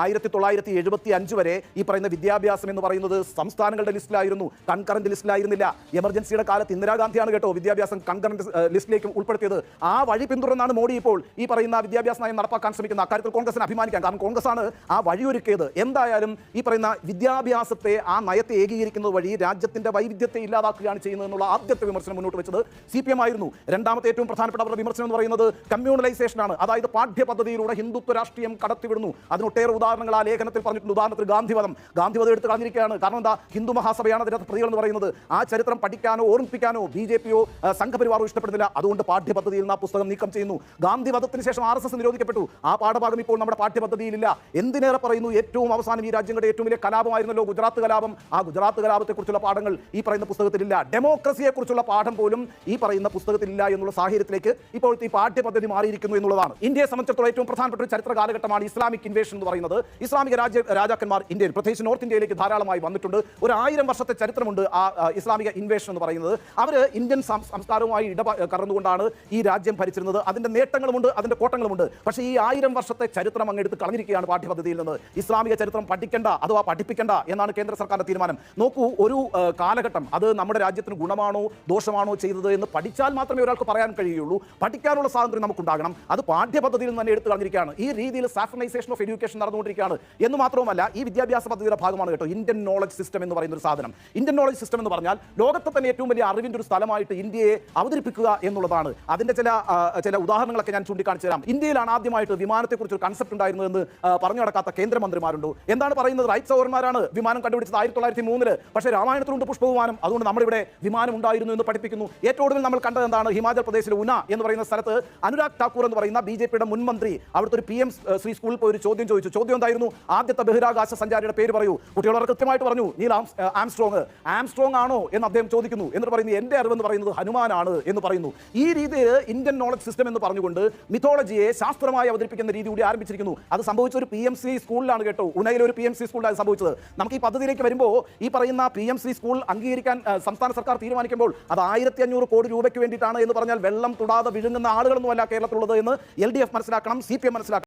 ആയിരത്തി തൊള്ളായിരത്തി എഴുപത്തി അഞ്ച് വരെ ഈ പറയുന്ന വിദ്യാഭ്യാസം എന്ന് പറയുന്നത് സംസ്ഥാനങ്ങളുടെ ലിസ്റ്റിലായിരുന്നു. കൺകറന്റ് ലിസ്റ്റിലായിരുന്നില്ല. എമർജൻസിയുടെ കാലത്ത് ഇന്ദിരാഗാന്ധിയാണ് കേട്ടോ വിദ്യാഭ്യാസം കൺകറന്റ് ലിസ്റ്റിലേക്ക് ഉൾപ്പെടുത്തിയത്. ആ വഴി പിന്തുടർന്നാണ് മോഡി ഇപ്പോൾ ഈ പറയുന്ന വിദ്യാഭ്യാസ നയം നടപ്പാക്കാൻ ശ്രമിക്കുന്നത്. അക്കാര്യത്തിൽ കോൺഗ്രസിന് അഭിമാനിക്കാം. കാരണം കോൺഗ്രസ് ആണ് ആ വഴിയൊരുക്കിയത്. എന്തായാലും ഈ പറയുന്ന വിദ്യാഭ്യാസത്തെ ആ നയത്തെ ഏകീകരിക്കുന്നത് വഴി രാജ്യത്തിന്റെ വൈവിധ്യത്തെ ഇല്ലാതാക്കുകയാണ് ചെയ്യുന്നത് എന്നുള്ള ആദ്യത്തെ വിമർശനം മുന്നോട്ട് വെച്ചത് സി പി എം ആയിരുന്നു. രണ്ടാമത്തെ ഏറ്റവും പ്രധാനപ്പെട്ട അവരുടെ വിമർശനം എന്ന് പറയുന്നത് കമ്മ്യൂണലൈസേഷനാണ് അതായത് പാഠ്യപദ്ധതിയിലൂടെ ഹിന്ദുത്വ രാഷ്ട്രീയം കടത്തിവിടുന്നു. അതിന് ഒട്ടേറെ ഉദാഹരണങ്ങൾ ആ ലേഖനത്തിൽ പറഞ്ഞിട്ടുണ്ട്. ഉദാഹരണത്തിന് ഗാന്ധിവധം. ഗാന്ധിവധം എടുത്ത് കളഞ്ഞിരിക്കുകയാണ്. കാരണം എന്താ? ഹിന്ദു മഹാസഭയാണ് അതിനകത്ത് പ്രതികൾ എന്ന് പറയുന്നത്. ആ ചരിത്രം പഠിക്കാനോ ഓർമ്മിപ്പിക്കാനോ ബി ജെ പിയോ സംഘപരിവാറോ ഇഷ്ടപ്പെടുന്നില്ല. അതുകൊണ്ട് പാഠ്യപദ്ധതിയിൽ നിന്ന് ആ പുസ്തകം നീക്കം ചെയ്യുന്നു. ഗാന്ധിവധത്തിന് ശേഷം ആർ എസ് നിരോധിക്കപ്പെട്ടു. ആ പാഠഭാഗം ഇപ്പോൾ നമ്മുടെ പാഠ്യപദ്ധതിയിലില്ല. എന്തിനേറെ പറയുന്നു? ഏറ്റവും അവസാനം ഈ രാജ്യങ്ങളുടെ ഏറ്റവും വലിയ കലാപമായിരുന്നല്ലോ ഗുജറാത്ത് കലാപം. ആ ഗുജറാത്ത് കലാപത്തെക്കുറിച്ചുള്ള പാഠങ്ങൾ ഈ പറയുന്ന പുസ്തകത്തിലില്ല. ഡെമോക്രസിയെക്കുറിച്ചുള്ള പാഠം പോലും ഈ പറയുന്ന പുസ്തകത്തിലില്ല എന്നുള്ള സാഹചര്യത്തിലേക്ക് ഇപ്പോഴത്തെ ഈ പാഠ്യപദ്ധതി മാറിയിരിക്കുന്നു എന്നുള്ളതാണ്. ഇന്ത്യയെ സംബന്ധിച്ചിടത്തോളം ഏറ്റവും പ്രധാനപ്പെട്ട ഒരു ചരിത്ര കാലഘട്ടമാണ് ഇസ്ലാമിക് ഇൻവേഷൻ എന്ന് പറയുന്നത്. ഇസ്ലാമിക രാജ്യ രാജാക്കന്മാർ ഇന്ത്യയിൽ പ്രത്യേകിച്ച് നോർത്ത് ഇന്ത്യയിലേക്ക് ധാരാളമായി വന്നിട്ടുണ്ട്. ഒരു ആയിരം വർഷത്തെ ചരിത്രമുണ്ട് ആ ഇസ്ലാമിക ഇൻവേഷൻ എന്ന് പറയുന്നത്. അവർ ഇന്ത്യൻ സംസ്കാരവുമായി ഇട കടന്നുകൊണ്ടാണ് ഈ രാജ്യം ഭരിച്ചിരുന്നത്. അതിന്റെ നേട്ടങ്ങളുമുണ്ട് അതിന്റെ കോട്ടങ്ങളുമുണ്ട്. പക്ഷേ ഈ ആയിരം വർഷത്തെ ചരിത്രം അങ്ങെടുത്ത് കളഞ്ഞിരിക്കുകയാണ് പാഠ്യപദ്ധതിയിൽ നിന്ന്. ഇസ്ലാമിക ചരിത്രം പഠിക്കേണ്ട അഥവാ പഠിപ്പിക്കേണ്ട എന്നാണ് കേന്ദ്ര സർക്കാരിന്റെ തീരുമാനം. നോക്കൂ ഒരു കാലഘട്ടം അത് നമ്മുടെ രാജ്യത്തിന് ഗുണമാണോ ദോഷമാണോ ചെയ്തത് എന്ന് പഠിച്ചാൽ മാത്രമേ ഒരാൾക്ക് പറയാൻ കഴിയുള്ളൂ പഠിക്കാനുള്ള സ്വാതന്ത്ര്യം നമുക്കുണ്ടാകണം. അത് പാഠ്യപദ്ധതിയിൽ നിന്ന് തന്നെ എടുത്തു കളഞ്ഞിരിക്കുകയാണ്. ഈ രീതിയിൽ സാഫനൈസേഷൻ ഓഫ് എഡ്യൂക്കേഷൻ നടന്നുകൊണ്ടിരിക്കുകയാണ്. എന്ന് മാത്രവുമല്ല ഈ വിദ്യാഭ്യാസ പദ്ധതിയുടെ ഭാഗമാണ് കേട്ടോ ഇന്ത്യൻ നോളജ് സിസ്റ്റം എന്ന് പറയുന്ന ഒരു സാധനം. ഇന്ത്യൻ നോളജ് സിസ്റ്റം എന്ന് പറഞ്ഞാൽ ലോകത്തെ തന്നെ ഏറ്റവും വലിയ അറിവിന്റെ ഒരു സ്ഥലമായിട്ട് ഇന്ത്യയെ അവതരിപ്പിക്കുക എന്നുള്ളതാണ്. അതിന്റെ ചില ചില ഉദാഹരണങ്ങളൊക്കെ ഞാൻ ചൂണ്ടിക്കാണിച്ചു തരാം. ഇന്ത്യയിലാണ് ആദ്യമായിട്ട് വിമാനത്തെക്കുറിച്ച് ഒരു കൺസെപ്റ്റ് ഉണ്ടായിരുന്നു എന്ന് പറഞ്ഞു നടക്കാത്ത കേന്ദ്രമന്ത്രിമാരുണ്ടോ. എന്താണ് പറയുന്നത്? റൈറ്റ് സൗകര്യമാരാണ് വിമാനം കണ്ടുപിടിച്ചത് ആയിരത്തി തൊള്ളായിരത്തി മൂന്നിൽ പക്ഷേ രാമായണത്തിലുണ്ട് പുഷ്പവിമാനം. അതുകൊണ്ട് നമ്മുടെ ഇവിടെ വിമാനം ഉണ്ടായിരുന്നു എന്ന് പഠിപ്പിക്കുന്നു. ഏറ്റവും ഒടുവിൽ നമ്മൾ കണ്ടത് എന്താണ്? ഹിമാചൽ പ്രദേശിലെ ഉന എന്ന് പറയുന്ന സ്ഥലത്ത് അനുരാഗ് ഠാക്കൂർ എന്ന് പറയുന്ന ബി ജെ പിയുടെ മുൻമന്ത്രി അവിടുത്തെ ഒരു പി എം ശ്രീ സ്കൂളിൽ പോയി ഒരു ചോദ്യം ചോദിച്ചു. ചോദ്യം എന്തായിരുന്നു ആദ്യത്തെ ബഹിരാകാശ സഞ്ചാരിയുടെ പേര് പറയൂ. കുട്ടികൾ കൃത്യമായിട്ട് പറഞ്ഞു നീൽ ആംസ്ട്രോങ്. ആംസ്ട്രോങ് ആണോ എന്ന് അദ്ദേഹം ചോദിക്കുന്നു. എന്നിട്ട് പറയുന്നു എന്റെ അറിവെന്ന് പറയുന്നത് ഹനുമാനാണ് എന്ന് പറയുന്നു. ഈ രീതിയിൽ ഇന്ത്യൻ നോളജ് സിസ്റ്റം എന്ന് പറഞ്ഞുകൊണ്ട് മിഥോളജിയെ ശാസ്ത്രമായി അവതരിപ്പിക്കുന്ന രീതി കൂടി ആരംഭിച്ചിരിക്കുന്നു. അത് സംഭവിച്ച ഒരു പി എം സി സ്കൂളിലാണ് കേട്ടോ. ഉനയിൽ ഒരു പി എം സി സ്കൂളിലാണ് സംഭവിച്ചത്. നമുക്ക് ഈ പദ്ധതിയിലേക്ക് വരുമ്പോൾ ഈ പറയുന്ന പി എം സി സ്കൂൾ അംഗീകരിക്കാൻ സംസ്ഥാന സർക്കാർ തീരുമാനിക്കുമ്പോൾ അത് ആയിരത്തി അഞ്ഞൂറ് കോടി രൂപയ്ക്ക് വേണ്ടിയിട്ടാണ് എന്ന് പറഞ്ഞാൽ വെള്ളം തൊടാതെ വിഴുങ്ങുന്ന ആളുകളൊന്നുമല്ല കേരളത്തിലുള്ളത് എന്ന് എൽ ഡി എഫ് മനസ്സിലാക്കണം സി പി എം മനസ്സിലാക്കണം.